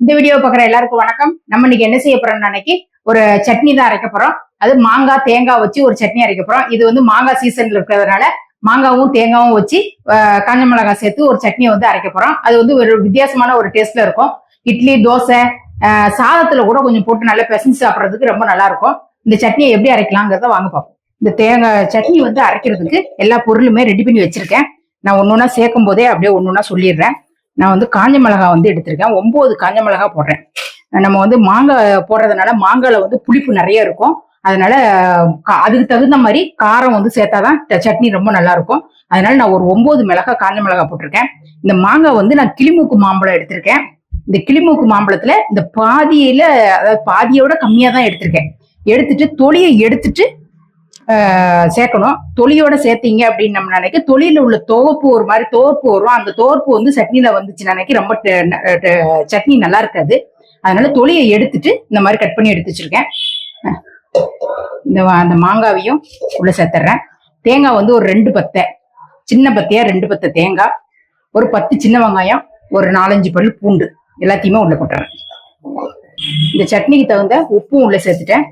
இந்த வீடியோ பார்க்குற எல்லாருக்கும் வணக்கம். நம்ம இன்னைக்கு என்ன செய்ய போறோம்னு அன்னைக்கு ஒரு சட்னி தான் அரைக்க போறோம். அது மாங்காய் தேங்காய் வச்சு ஒரு சட்னி அரைக்க போறோம். இது வந்து மாங்காய் சீசன்ல இருக்கிறதுனால மாங்காவும் தேங்காவும் வச்சு காஞ்ச மிளகாய் சேர்த்து ஒரு சட்னியை வந்து அரைக்க போறோம். அது வந்து ஒரு வித்தியாசமான ஒரு டேஸ்ட்ல இருக்கும். இட்லி தோசை சாதத்துல கூட கொஞ்சம் போட்டு நல்லா பிசைஞ்சு சாப்பிட்றதுக்கு ரொம்ப நல்லா இருக்கும். இந்த சட்னியை எப்படி அரைக்கலாங்கிறத வாங்க பார்ப்போம் இந்த தேங்காய் சட்னி வந்து அரைக்கிறதுக்கு எல்லா பொருளுமே ரெடி பண்ணி வச்சிருக்கேன். நான் ஒன்று ஒன்றா சேர்க்கும் போதே அப்படியே ஒன்று ஒன்றா சொல்லிடுறேன். நான் வந்து காஞ்ச மிளகாய் வந்து எடுத்திருக்கேன். ஒம்பது காஞ்ச மிளகாய் போடுறேன். நம்ம வந்து மாங்காய் போடுறதுனால மாங்காயில் வந்து புளிப்பு நிறைய இருக்கும். அதனால கா- அதுக்கு தகுந்த மாதிரி காரம் வந்து சேர்த்தாதான் சட்னி ரொம்ப நல்லா இருக்கும். அதனால நான் ஒரு ஒன்பது மிளகாய் காஞ்ச மிளகாய் போட்டிருக்கேன். இந்த மாங்காய் வந்து நான் கிளிமூக்கு மாம்பழம் எடுத்திருக்கேன். இந்த கிளிமூக்கு மாம்பழத்துல இந்த பாதியில அதாவது பாதியோட கம்மியா தான் எடுத்திருக்கேன். எடுத்துட்டு தொலியை எடுத்துட்டு சேர்க்கணும். தொலியோட சேர்த்தீங்க அப்படின்னு நம்ம நினைக்க தொலியில உள்ள துவப்பு ஒரு மாதிரி துவப்பு வரும். அந்த துவப்பு வந்து சட்னியில வந்துச்சு நினைக்க ரொம்ப ட- சட்னி நல்லா இருக்காது. அதனால தொலியை எடுத்துட்டு இந்த மாதிரி கட் பண்ணி எடுத்து வச்சிருக்கேன். இந்த அந்த மாங்காவையும் உள்ள சேர்த்துறேன். தேங்காய் வந்து ஒரு ரெண்டு பத்தை. சின்ன பத்தையா ரெண்டு பத்தை தேங்காய். ஒரு பத்து சின்ன வெங்காயம் ஒரு நாலஞ்சு பல் பூண்டு. எல்லாத்தையுமே உள்ள போட்டுறேன். இந்த சட்னிக்கு தகுந்த உப்பும் உள்ள சேர்த்துட்டேன்.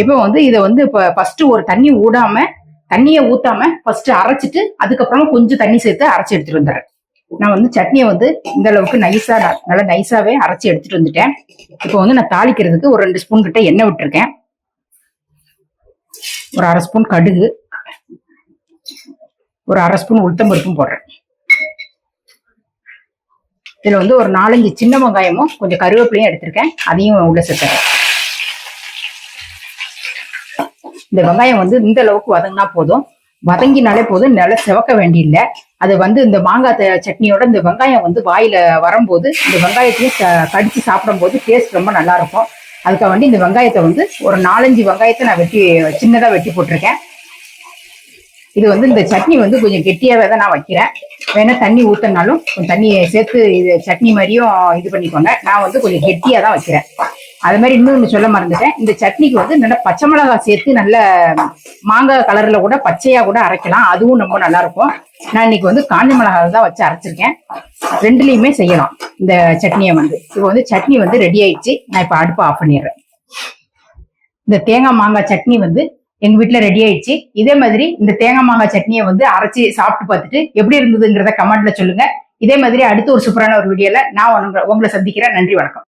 இப்போ வந்து இதை வந்து இப்போ ஃபர்ஸ்ட் ஒரு தண்ணி ஊடாம தண்ணியை ஊத்தாம ஃபர்ஸ்ட் அரைச்சிட்டு அதுக்கப்புறமா கொஞ்சம் தண்ணி சேர்த்து அரைச்சி எடுத்துட்டு வந்துடுறேன். நான் வந்து சட்னியை வந்து இந்த அளவுக்கு நைஸா நல்லா நைஸாவே அரைச்சி எடுத்துட்டு வந்துட்டேன். இப்போ வந்து நான் தாளிக்கிறதுக்கு ஒரு ரெண்டு ஸ்பூன் கிட்ட எண்ணெய் விட்டுருக்கேன். ஒரு அரை ஸ்பூன் கடுகு ஒரு அரை ஸ்பூன் உளுத்தம் பருப்பும் போடுறேன். இதுல வந்து ஒரு நாலஞ்சு சின்ன வெங்காயமும் கொஞ்சம் கருவேப்பிலையும் எடுத்திருக்கேன். அதையும் உள்ள சேர்த்துறேன். இந்த வெங்காயம் வந்து இந்த அளவுக்கு வதங்கினா போதும். வதங்கினாலே போதும். நல்லா செவக்க வேண்டியில்லை. அது வந்து இந்த மாங்காய் சட்னியோட இந்த வெங்காயம் வந்து வாயில வரும்போது இந்த வெங்காயத்தையும் கடிச்சு சாப்பிடும் போது டேஸ்ட் ரொம்ப நல்லா இருக்கும் அதுக்காக வேண்டி இந்த வெங்காயத்தை வந்து ஒரு நாலஞ்சு வெங்காயத்தை நான் வெட்டி சின்னதா வெட்டி போட்டிருக்கேன். இது வந்து இந்த சட்னி வந்து கொஞ்சம் கெட்டியாவே தான் நான் வைக்கிறேன். வேணா தண்ணி ஊத்தினாலும் கொஞ்சம் தண்ணியை சேர்த்து இது சட்னி மாதிரியும் இது பண்ணிக்கோங்க. நான் வந்து கொஞ்சம் கெட்டியா தான் வைக்கிறேன். அது மாதிரி இன்னொன்று சொல்ல மறந்துட்டேன். இந்த சட்னிக்கு வந்து நல்ல பச்சை மிளகாய் சேர்த்து நல்ல மாங்காய் கலர்ல கூட பச்சையா கூட அரைக்கலாம். அதுவும் ரொம்ப நல்லா இருக்கும் நான் இன்னைக்கு வந்து காஞ்ச மிளகாய் தான் வச்சு அரைச்சிருக்கேன். ரெண்டுலையுமே செய்யலாம். இந்த சட்னியை வந்து. இப்போ வந்து சட்னி வந்து ரெடி ஆயிடுச்சு. நான் இப்போ அடுப்பை ஆஃப் பண்ணிடுறேன். இந்த தேங்காய் மாங்காய் சட்னி வந்து எங்க வீட்ல ரெடி ஆயிடுச்சு. இதே மாதிரி இந்த தேங்காய் மாங்காய் சட்னியை வந்து அரைச்சி சாப்பிட்டு பார்த்துட்டு எப்படி இருந்ததுங்கிறத கமெண்ட்ல சொல்லுங்க. இதே மாதிரி அடுத்து ஒரு சூப்பரான ஒரு வீடியோல நான் உங்களை- உங்களை சந்திக்கிறேன். நன்றி வணக்கம்.